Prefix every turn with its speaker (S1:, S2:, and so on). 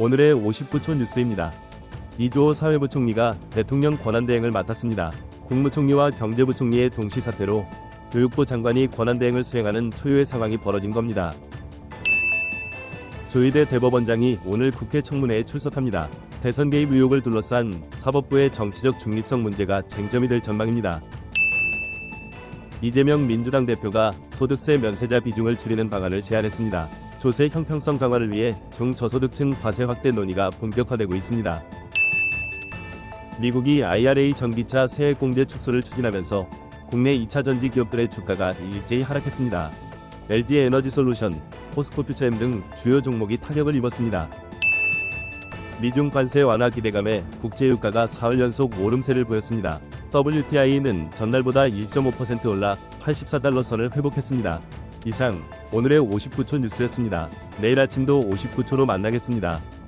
S1: 오늘의 59초 뉴스입니다. 이주호 사회부총리가 대통령 권한대행을 맡았습니다. 국무총리와 경제부총리의 동시 사태로 교육부 장관이 권한대행을 수행하는 초유의 상황이 벌어진 겁니다. 조희대 대법원장이 오늘 국회 청문회에 출석합니다. 대선 개입 의혹을 둘러싼 사법부의 정치적 중립성 문제가 쟁점이 될 전망입니다. 이재명 민주당 대표가 소득세 면세자 비중을 줄이는 방안을 제안했습니다. 조세 형평성 강화를 위해 중저소득층 과세 확대 논의가 본격화되고 있습니다. 미국이 IRA 전기차 세액 공제 축소를 추진하면서 국내 2차 전지 기업들의 주가가 일제히 하락했습니다. LG 에너지 솔루션, 포스코 퓨처엠 등 주요 종목이 타격을 입었습니다. 미중 관세 완화 기대감에 국제 유가가 사흘 연속 오름세를 보였습니다. WTI는 전날보다 1.5% 올라 84달러 선을 회복했습니다. 이상 오늘의 59초 뉴스였습니다. 내일 아침도 59초로 만나겠습니다.